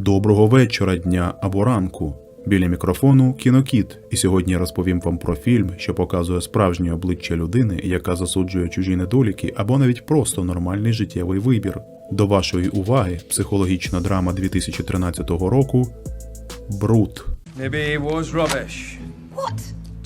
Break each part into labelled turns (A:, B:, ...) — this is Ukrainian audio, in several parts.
A: Доброго вечора, дня або ранку. Біля мікрофону кінокіт, і сьогодні я розповім вам про фільм, що показує справжнє обличчя людини, яка засуджує чужі недоліки або навіть просто нормальний життєвий вибір. До вашої уваги психологічна драма 2013 року Бруд.
B: Maybe it was rubbish.
C: What?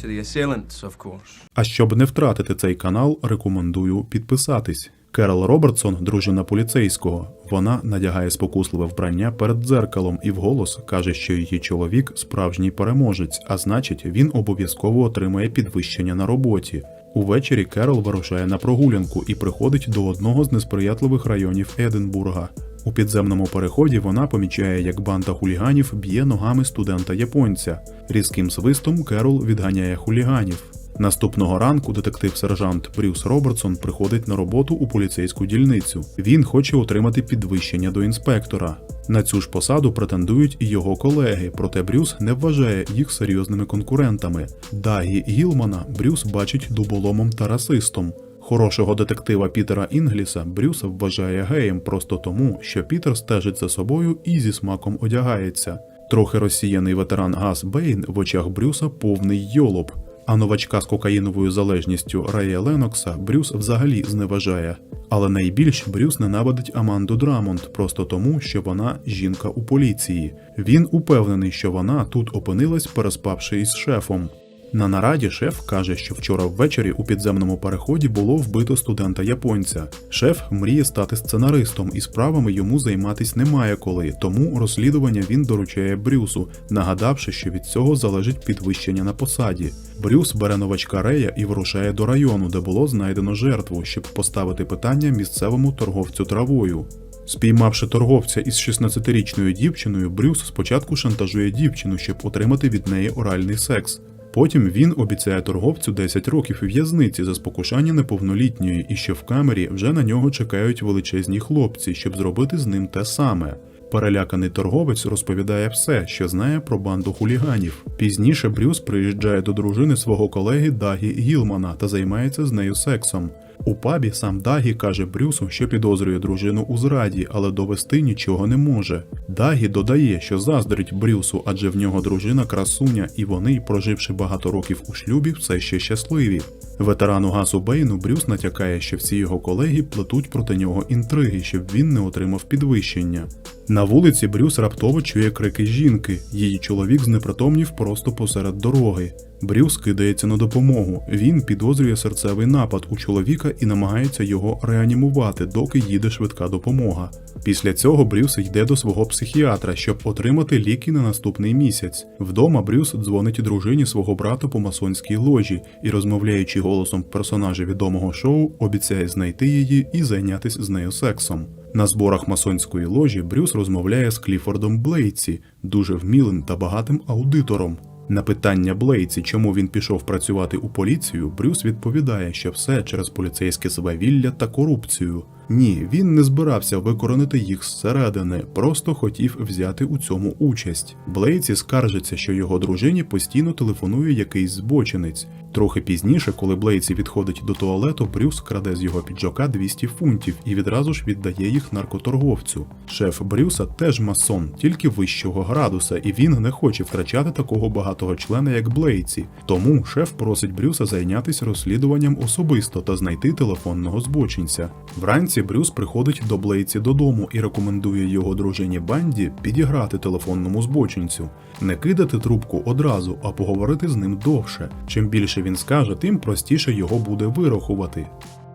B: To the assailants, of course.
A: А щоб не втратити цей канал, рекомендую підписатись. Керол Робертсон, дружина поліцейського. Вона надягає спокусливе вбрання перед дзеркалом і вголос каже, що її чоловік справжній переможець, а значить, він обов'язково отримає підвищення на роботі. Увечері Керол вирушає на прогулянку і приходить до одного з несприятливих районів Единбурга. У підземному переході вона помічає, як банда хуліганів б'є ногами студента японця. Різким свистом Керол відганяє хуліганів. Наступного ранку детектив-сержант Брюс Робертсон приходить на роботу у поліцейську дільницю. Він хоче отримати підвищення до інспектора. На цю ж посаду претендують і його колеги, проте Брюс не вважає їх серйозними конкурентами. Дагі Гілмана Брюс бачить дуболомом та расистом. Хорошого детектива Пітера Інгліса Брюс вважає геєм просто тому, що Пітер стежить за собою і зі смаком одягається. Трохи розсіяний ветеран Гас Бейн в очах Брюса повний йолоп. А новачка з кокаїновою залежністю Рея Ленокса Брюс взагалі зневажає. Але найбільш Брюс ненавидить Аманду Драмонд просто тому, що вона жінка у поліції. Він упевнений, що вона тут опинилась, переспавши із шефом. На нараді шеф каже, що вчора ввечері у підземному переході було вбито студента японця. Шеф мріє стати сценаристом, і справами йому займатись немає коли, тому розслідування він доручає Брюсу, нагадавши, що від цього залежить підвищення на посаді. Брюс бере новачка Рея і вирушає до району, де було знайдено жертву, щоб поставити питання місцевому торговцю травою. Спіймавши торговця із 16-річною дівчиною, Брюс спочатку шантажує дівчину, щоб отримати від неї оральний секс. Потім він обіцяє торговцю 10 років в'язниці за спокушання неповнолітньої і що в камері вже на нього чекають величезні хлопці, щоб зробити з ним те саме. Переляканий торговець розповідає все, що знає про банду хуліганів. Пізніше Брюс приїжджає до дружини свого колеги Дагі Гілмана та займається з нею сексом. У пабі сам Дагі каже Брюсу, що підозрює дружину у зраді, але довести нічого не може. Дагі додає, що заздрить Брюсу, адже в нього дружина красуня, і вони, проживши багато років у шлюбі, все ще щасливі. Ветерану Гасу Бейну Брюс натякає, що всі його колеги плетуть проти нього інтриги, щоб він не отримав підвищення. На вулиці Брюс раптово чує крики жінки. Її чоловік знепритомнів просто посеред дороги. Брюс кидається на допомогу. Він підозрює серцевий напад у чоловіка і намагається його реанімувати, доки їде швидка допомога. Після цього Брюс йде до свого психіатра, щоб отримати ліки на наступний місяць. Вдома Брюс дзвонить дружині свого брата по масонській ложі і, розмовляючи голосом персонажа відомого шоу, обіцяє знайти її і зайнятися з нею сексом. На зборах масонської ложі Брюс розмовляє з Кліфордом Блейці, дуже вмілим та багатим аудитором. На питання Блейці, чому він пішов працювати у поліцію, Брюс відповідає, що все через поліцейське свавілля та корупцію. Ні, він не збирався викоронити їх зсередини, просто хотів взяти у цьому участь. Блейці скаржиться, що його дружині постійно телефонує якийсь збочинець. Трохи пізніше, коли Блейці відходить до туалету, Брюс краде з його піджака 200 фунтів і відразу ж віддає їх наркоторговцю. Шеф Брюса теж масон, тільки вищого градуса, і він не хоче втрачати такого багатого члена, як Блейці. Тому шеф просить Брюса зайнятися розслідуванням особисто та знайти телефонного збочинця. Вранці Брюс приходить до Блейці додому і рекомендує його дружині Банді підіграти телефонному збочинцю, не кидати трубку одразу, а поговорити з ним довше. Чим більше він скаже, тим простіше його буде вирахувати.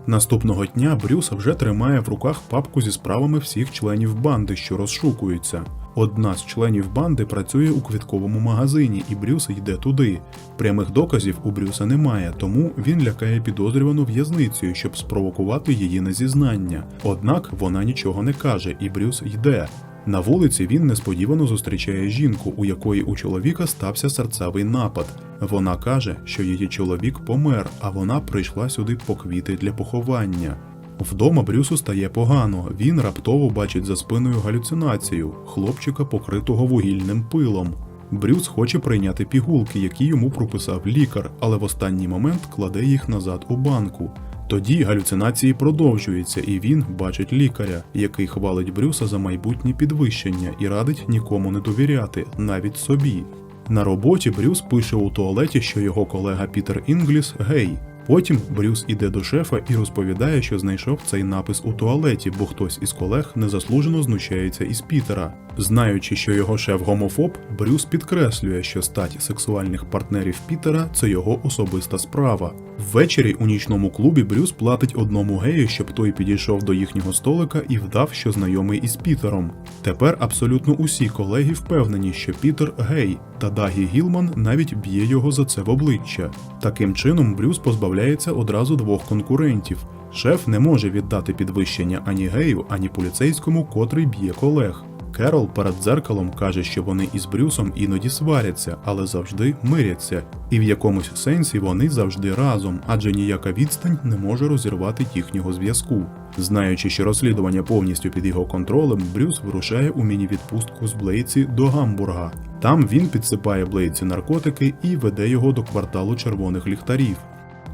A: Наступного дня Брюс вже тримає в руках папку зі справами всіх членів банди, що розшукуються. Одна з членів банди працює у квітковому магазині, і Брюс йде туди. Прямих доказів у Брюса немає, тому він лякає підозрювану в'язницею, щоб спровокувати її на зізнання. Однак вона нічого не каже, і Брюс йде. На вулиці він несподівано зустрічає жінку, у якої у чоловіка стався серцевий напад. Вона каже, що її чоловік помер, а вона прийшла сюди по квіти для поховання. Вдома Брюсу стає погано. Він раптово бачить за спиною галюцинацію хлопчика, покритого вугільним пилом. Брюс хоче прийняти пігулки, які йому прописав лікар, але в останній момент кладе їх назад у банку. Тоді галюцинації продовжуються, і він бачить лікаря, який хвалить Брюса за майбутнє підвищення і радить нікому не довіряти, навіть собі. На роботі Брюс пише у туалеті, що його колега Пітер Інгліс гей. Потім Брюс іде до шефа і розповідає, що знайшов цей напис у туалеті, бо хтось із колег незаслужено знущається із Пітера. Знаючи, що його шеф гомофоб, Брюс підкреслює, що стать сексуальних партнерів Пітера це його особиста справа. Ввечері у нічному клубі Брюс платить одному гею, щоб той підійшов до їхнього столика і вдав, що знайомий із Пітером. Тепер абсолютно усі колеги впевнені, що Пітер гей, та Дагі Гілман навіть б'є його за це в обличчя. Таким чином, Брюс позбавляється одразу двох конкурентів. Шеф не може віддати підвищення ані гею, ані поліцейському, котрий б'є колег. Керол перед дзеркалом каже, що вони із Брюсом іноді сваряться, але завжди миряться, і в якомусь сенсі вони завжди разом, адже ніяка відстань не може розірвати їхнього зв'язку. Знаючи, що розслідування повністю під його контролем, Брюс вирушає у міні-відпустку з Блейці до Гамбурга. Там він підсипає Блейці наркотики і веде його до кварталу червоних ліхтарів.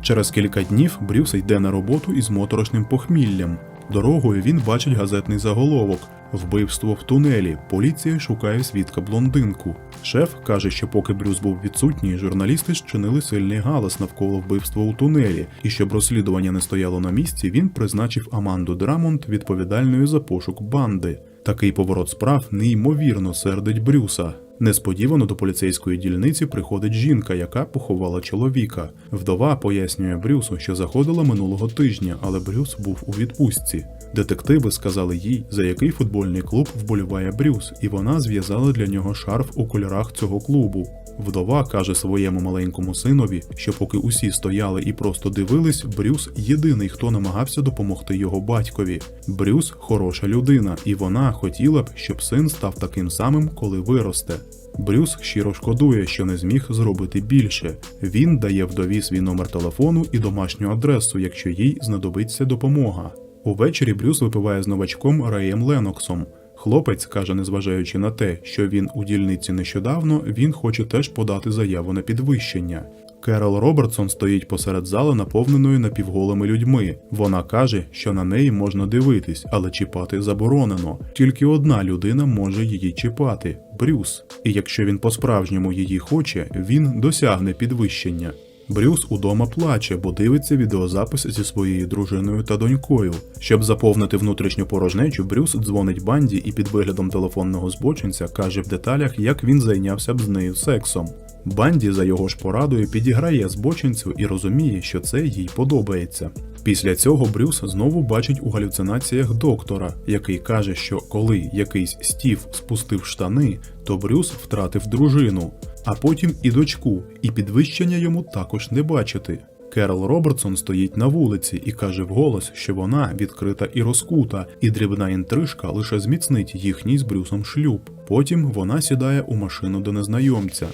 A: Через кілька днів Брюс йде на роботу із моторошним похміллям. Дорогою він бачить газетний заголовок Вбивство в тунелі. Поліція шукає свідка блондинку. Шеф каже, що поки Брюс був відсутній, журналісти щинили сильний галас навколо вбивства у тунелі, і щоб розслідування не стояло на місці, він призначив Аманду Драмонт відповідальною за пошук банди. Такий поворот справ неймовірно сердить Брюса. Несподівано до поліцейської дільниці приходить жінка, яка поховала чоловіка. Вдова пояснює Брюсу, що заходила минулого тижня, але Брюс був у відпустці. Детективи сказали їй, за який футбольний клуб вболіває Брюс, і вона зв'язала для нього шарф у кольорах цього клубу. Вдова каже своєму маленькому синові, що поки усі стояли і просто дивились, Брюс єдиний, хто намагався допомогти його батькові. Брюс хороша людина, і вона хотіла б, щоб син став таким самим, коли виросте. Брюс щиро шкодує, що не зміг зробити більше. Він дає вдові свій номер телефону і домашню адресу, якщо їй знадобиться допомога. Увечері Брюс випиває з новачком Реєм Леноксом. Хлопець каже, незважаючи на те, що він у дільниці нещодавно, він хоче теж подати заяву на підвищення. Керол Робертсон стоїть посеред зали, наповненої напівголими людьми. Вона каже, що на неї можна дивитись, але чіпати заборонено. Тільки одна людина може її чіпати Брюс. І якщо він по-справжньому її хоче, він досягне підвищення. Брюс удома плаче, бо дивиться відеозапис зі своєю дружиною та донькою. Щоб заповнити внутрішню порожнечу, Брюс дзвонить банді і під виглядом телефонного збочинця каже в деталях, як він зайнявся б з нею сексом. Банді за його ж порадою підіграє збочинцю і розуміє, що це їй подобається. Після цього Брюс знову бачить у галюцинаціях доктора, який каже, що коли якийсь стів спустив штани, то Брюс втратив дружину, а потім і дочку, і підвищення йому також не бачити. Керол Робертсон стоїть на вулиці і каже вголос, що вона відкрита і розкута, і дрібна інтрижка лише зміцнить їхній з Брюсом шлюб. Потім вона сідає у машину до незнайомця.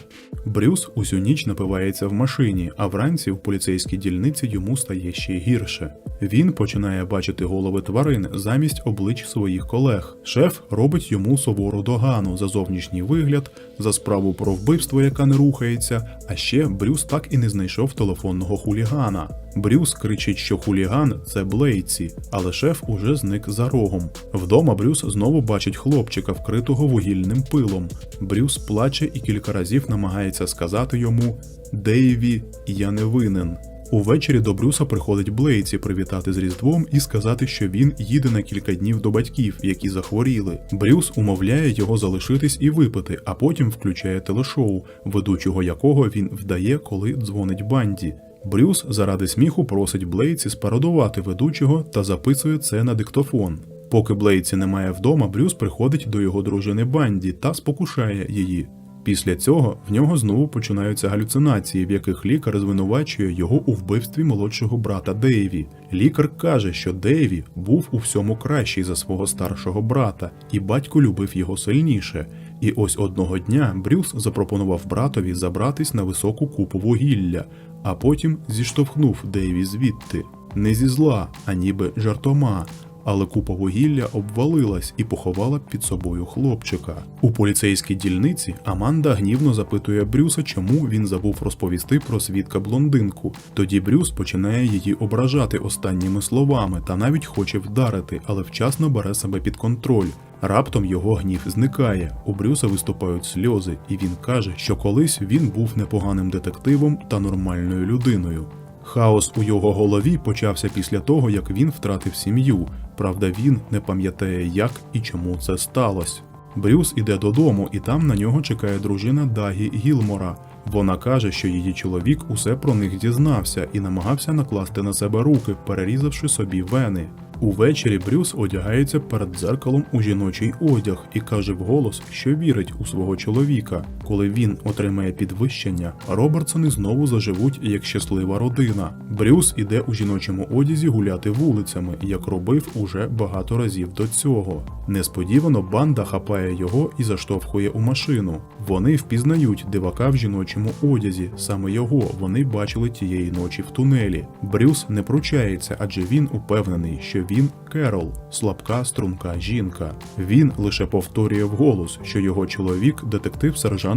A: Брюс усю ніч напивається в машині, а вранці в поліцейській дільниці йому стає ще гірше. Він починає бачити голови тварин замість облич своїх колег. Шеф робить йому сувору догану за зовнішній вигляд, за справу про вбивство, яка не рухається. А ще Брюс так і не знайшов телефонного хулігана. Брюс кричить, що хуліган це Блейці, але шеф уже зник за рогом. Вдома Брюс знову бачить хлопчика, вкритого вугільним пилом. Брюс плаче і кілька разів намагається сказати йому Дейві, я не винен. Увечері до Брюса приходить Блейці привітати з Різдвом і сказати, що він їде на кілька днів до батьків, які захворіли. Брюс умовляє його залишитись і випити, а потім включає телешоу, ведучого якого він вдає, коли дзвонить банді. Брюс заради сміху просить Блейці спародувати ведучого та записує це на диктофон. Поки Блейці немає вдома, Брюс приходить до його дружини Банді та спокушає її. Після цього в нього знову починаються галюцинації, в яких лікар звинувачує його у вбивстві молодшого брата Дейві. Лікар каже, що Дейві був у всьому кращий за свого старшого брата, і батько любив його сильніше. І ось одного дня Брюс запропонував братові забратись на високу купу вугілля, а потім зіштовхнув Дейві звідти. Не зі зла, а ніби жартома. Але купа вугілля обвалилась і поховала під собою хлопчика. У поліцейській дільниці Аманда гнівно запитує Брюса, чому він забув розповісти про свідка блондинку. Тоді Брюс починає її ображати останніми словами та навіть хоче вдарити, але вчасно бере себе під контроль. Раптом його гнів зникає. У Брюса виступають сльози, і він каже, що колись він був непоганим детективом та нормальною людиною. Хаос у його голові почався після того, як він втратив сім'ю. Правда, він не пам'ятає, як і чому це сталося. Брюс іде додому, і там на нього чекає дружина Дагі Гілмора. Вона каже, що її чоловік усе про них дізнався і намагався накласти на себе руки, перерізавши собі вени. Увечері Брюс одягається перед дзеркалом у жіночий одяг і каже вголос, що вірить у свого чоловіка. Коли він отримає підвищення, Робертсони знову заживуть як щаслива родина. Брюс іде у жіночому одязі гуляти вулицями, як робив уже багато разів до цього. Несподівано банда хапає його і заштовхує у машину. Вони впізнають дивака в жіночому одязі. Саме його вони бачили тієї ночі в тунелі. Брюс не пручається, адже він упевнений, що він Керол, слабка струнка жінка. Він лише повторює вголос, що його чоловік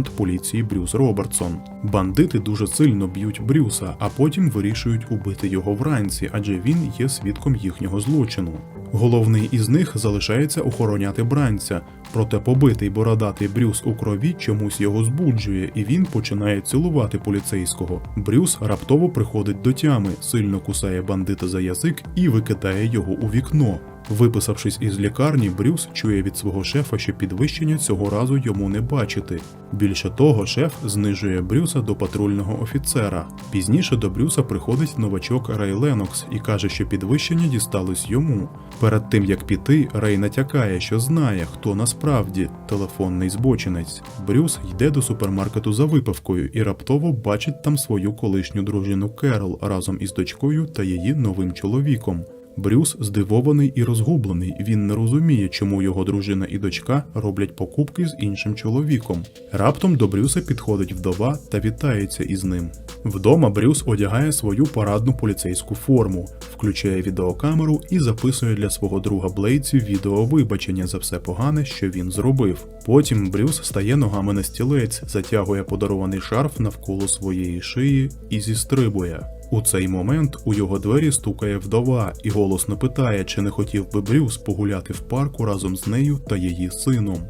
A: детектив-сержант поліції Брюс Робертсон. Бандити дуже сильно б'ють Брюса, а потім вирішують убити його вранці, адже він є свідком їхнього злочину. Головний із них залишається охороняти бранця, проте побитий бородатий Брюс у крові чомусь його збуджує, і він починає цілувати поліцейського. Брюс раптово приходить до тями, сильно кусає бандита за язик і викидає його у вікно. Виписавшись із лікарні, Брюс чує від свого шефа, що підвищення цього разу йому не бачити. Більше того, шеф знижує Брюса до патрульного офіцера. Пізніше до Брюса приходить новачок Рей Ленокс і каже, що підвищення дісталось йому. Перед тим як піти, Рей натякає, що знає, хто насправді телефонний збочинець. Брюс йде до супермаркету за випивкою і раптово бачить там свою колишню дружину Керол разом із дочкою та її новим чоловіком. Брюс здивований і розгублений. Він не розуміє, чому його дружина і дочка роблять покупки з іншим чоловіком. Раптом до Брюса підходить вдова та вітається із ним. Вдома Брюс одягає свою парадну поліцейську форму, включає відеокамеру і записує для свого друга Блейці відео вибачення за все погане, що він зробив. Потім Брюс стає ногами на стілець, затягує подарований шарф навколо своєї шиї і зістрибує. У цей момент у його двері стукає вдова і голосно питає, чи не хотів би Брюс погуляти в парку разом з нею та її сином.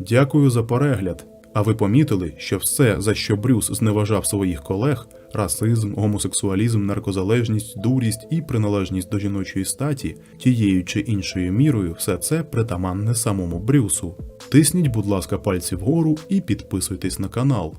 A: Дякую за перегляд. А ви помітили, що все, за що Брюс зневажав своїх колег расизм, гомосексуалізм, наркозалежність, дурість і приналежність до жіночої статі, тією чи іншою мірою, все це притаманне самому Брюсу. Тисніть, будь ласка, пальці вгору і підписуйтесь на канал.